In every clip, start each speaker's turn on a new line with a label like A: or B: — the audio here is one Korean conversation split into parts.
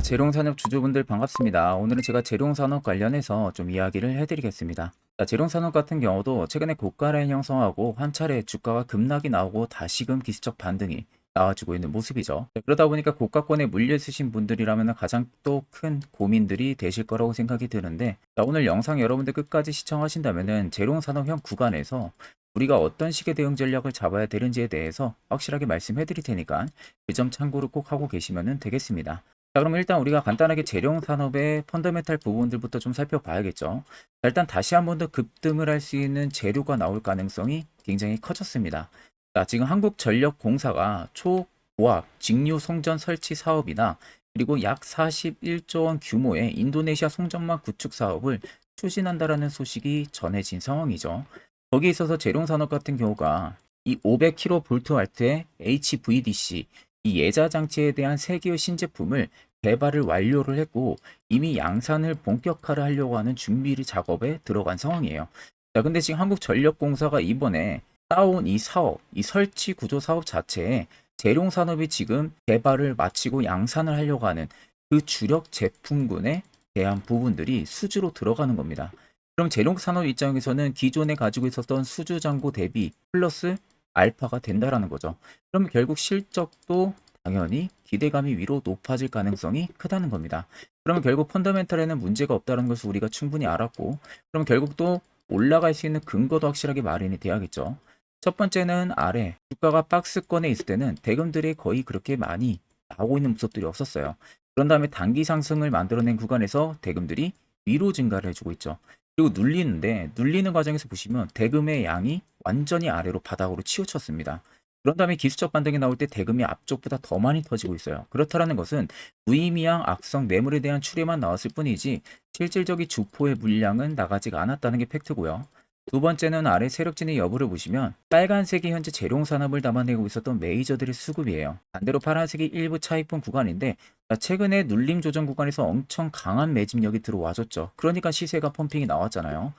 A: 자, 재룡산업 주주분들 반갑습니다. 오늘은 제가 재룡산업 관련해서 좀 이야기를 해드리겠습니다. 자, 재룡산업 같은 경우도 최근에 고가 라인 형성하고 한 차례 주가가 급락이 나오고 다시금 기술적 반등이 나와주고 있는 모습이죠. 자, 그러다 보니까 고가권에 물려 있으신 분들이라면 가장 또 큰 고민들이 되실 거라고 생각이 드는데 자, 오늘 영상 여러분들 끝까지 시청하신다면은 재룡산업형 구간에서 우리가 어떤 식의 대응 전략을 잡아야 되는지에 대해서 확실하게 말씀해 드릴 테니까 그 점 참고를 꼭 하고 계시면 되겠습니다. 자, 그럼 일단 우리가 간단하게 재룡 산업의 펀더멘탈 부분들부터 좀 살펴봐야겠죠. 자, 일단 다시 한 번 더 급등을 할 수 있는 재료가 나올 가능성이 굉장히 커졌습니다. 자, 지금 한국전력공사가 초고압 직류 송전 설치 사업이나 그리고 약 41조 원 규모의 인도네시아 송전망 구축 사업을 추진한다라는 소식이 전해진 상황이죠. 거기에 있어서 재룡 산업 같은 경우가 이 500kV알트의 HVDC 이 예자 장치에 대한 세계의 신제품을 개발을 완료를 했고 이미 양산을 본격화를 하려고 하는 준비 작업에 들어간 상황이에요. 자, 근데 지금 한국전력공사가 이번에 따온 이 사업, 이 설치 구조 사업 자체에 재룡 산업이 지금 개발을 마치고 양산을 하려고 하는 그 주력 제품군에 대한 부분들이 수주로 들어가는 겁니다. 그럼 재룡 산업 입장에서는 기존에 가지고 있었던 수주 잔고 대비 플러스 알파가 된다라는 거죠. 그럼 결국 실적도 당연히 기대감이 위로 높아질 가능성이 크다는 겁니다. 그러면 결국 펀더멘탈에는 문제가 없다는 것을 우리가 충분히 알았고, 그럼 결국 또 올라갈 수 있는 근거도 확실하게 마련이 돼야겠죠. 첫 번째는 아래 주가가 박스권에 있을 때는 대금들이 거의 그렇게 많이 나오고 있는 모습들이 없었어요. 그런 다음에 단기 상승을 만들어낸 구간에서 대금들이 위로 증가를 해주고 있죠. 그리고 눌리는데 눌리는 과정에서 보시면 대금의 양이 완전히 아래로 바닥으로 치우쳤습니다. 그런 다음에 기술적 반등이 나올 때 대금이 앞쪽보다 더 많이 터지고 있어요. 그렇다는 것은 무의미한 악성 매물에 대한 추례만 나왔을 뿐이지 실질적인 주포의 물량은 나가지가 않았다는 게 팩트고요. 두 번째는 아래 세력진의 여부를 보시면 빨간색이 현재 재룡 산업을 담아내고 있었던 메이저들의 수급이에요. 반대로 파란색이 일부 차익분 구간인데 최근에 눌림 조정 구간에서 엄청 강한 매집력이 들어와줬죠. 그러니까 시세가 펌핑이 나왔잖아요.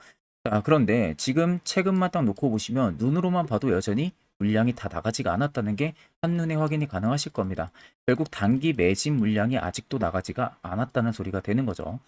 A: 자, 그런데 지금 최근만 딱 놓고 보시면 눈으로만 봐도 여전히 물량이 다 나가지가 않았다는 게 한눈에 확인이 가능하실 겁니다. 결국 단기 매집 물량이 아직도 나가지가 않았다는 소리가 되는 거죠.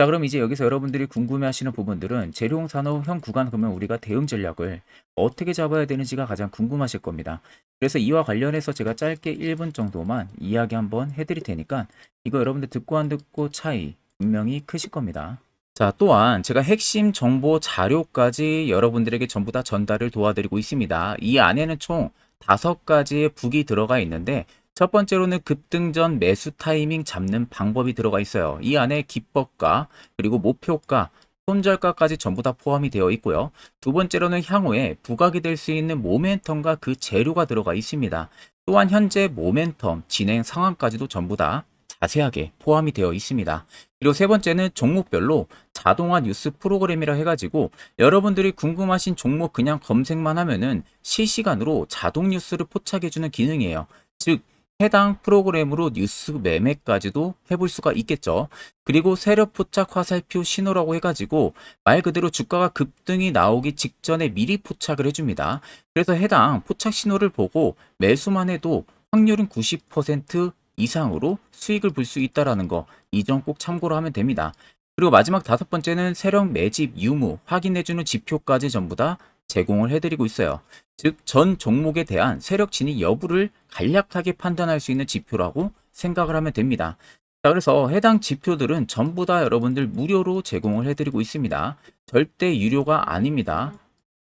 A: 자, 그럼 이제 여기서 여러분들이 궁금해 하시는 부분들은 재료용 산업 형 구간 그러면 우리가 대응 전략을 어떻게 잡아야 되는지가 가장 궁금하실 겁니다. 그래서 이와 관련해서 제가 짧게 1분 정도만 이야기 한번 해드릴 테니까 이거 여러분들 듣고 안 듣고 차이 분명히 크실 겁니다. 자, 또한 제가 핵심 정보 자료까지 여러분들에게 전부 다 전달을 도와드리고 있습니다. 이 안에는 총 다섯 가지의 북이 들어가 있는데 첫 번째로는 급등 전 매수 타이밍 잡는 방법이 들어가 있어요. 이 안에 기법과 그리고 목표가 손절가까지 전부 다 포함이 되어 있고요. 두 번째로는 향후에 부각이 될 수 있는 모멘텀과 그 재료가 들어가 있습니다. 또한 현재 모멘텀 진행 상황까지도 전부 다 자세하게 포함이 되어 있습니다. 그리고 세 번째는 종목별로 자동화 뉴스 프로그램이라 해가지고 여러분들이 궁금하신 종목 그냥 검색만 하면은 실시간으로 자동 뉴스를 포착해주는 기능이에요. 즉, 해당 프로그램으로 뉴스 매매까지도 해볼 수가 있겠죠. 그리고 세력 포착 화살표 신호라고 해가지고 말 그대로 주가가 급등이 나오기 직전에 미리 포착을 해줍니다. 그래서 해당 포착 신호를 보고 매수만 해도 확률은 90% 이상으로 수익을 볼 수 있다라는 거 이 점 꼭 참고로 하면 됩니다. 그리고 마지막 다섯 번째는 세력 매집 유무 확인해주는 지표까지 전부 다 제공을 해드리고 있어요. 즉 전 종목에 대한 세력 진입 여부를 간략하게 판단할 수 있는 지표라고 생각을 하면 됩니다. 자, 그래서 해당 지표들은 전부 다 여러분들 무료로 제공을 해드리고 있습니다. 절대 유료가 아닙니다.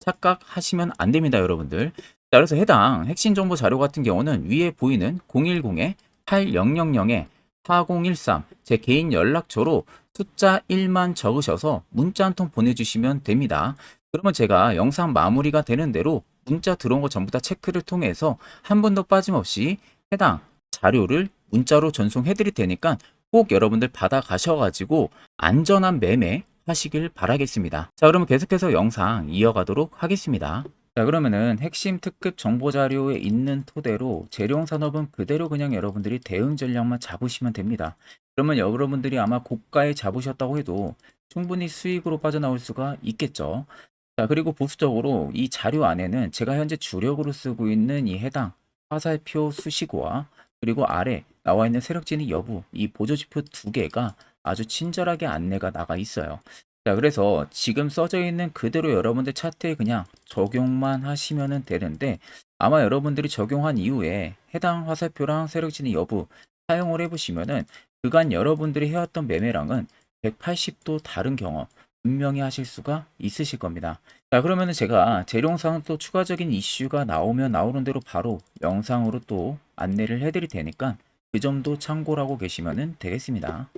A: 착각하시면 안 됩니다, 여러분들. 자, 그래서 해당 핵심 정보 자료 같은 경우는 위에 보이는 010에 8000에 4013 제 개인 연락처로 숫자 1만 적으셔서 문자 한 통 보내주시면 됩니다. 그러면 제가 영상 마무리가 되는 대로 문자 들어온 거 전부 다 체크를 통해서 한 번도 빠짐없이 해당 자료를 문자로 전송해 드릴 테니까 꼭 여러분들 받아 가셔가지고 안전한 매매 하시길 바라겠습니다. 자, 그러면 계속해서 영상 이어가도록 하겠습니다. 자, 그러면은 핵심 특급 정보 자료에 있는 토대로 재룡 산업은 그대로 그냥 여러분들이 대응 전략만 잡으시면 됩니다. 그러면 여러분들이 아마 고가에 잡으셨다고 해도 충분히 수익으로 빠져나올 수가 있겠죠. 자, 그리고 보수적으로 이 자료 안에는 제가 현재 주력으로 쓰고 있는 이 해당 화살표 수식어와 그리고 아래 나와 있는 세력 진입 여부 이 보조지표 두 개가 아주 친절하게 안내가 나가 있어요. 자, 그래서 지금 써져 있는 그대로 여러분들 차트에 그냥 적용만 하시면 되는데 아마 여러분들이 적용한 이후에 해당 화살표랑 세력 진입 여부 사용을 해보시면은 그간 여러분들이 해왔던 매매랑은 180도 다른 경험 분명히 하실 수가 있으실 겁니다. 자, 그러면은 제가 재룡상 또 추가적인 이슈가 나오면 나오는 대로 바로 영상으로 또 안내를 해드릴 테니까 그 점도 참고를 하고 계시면 되겠습니다.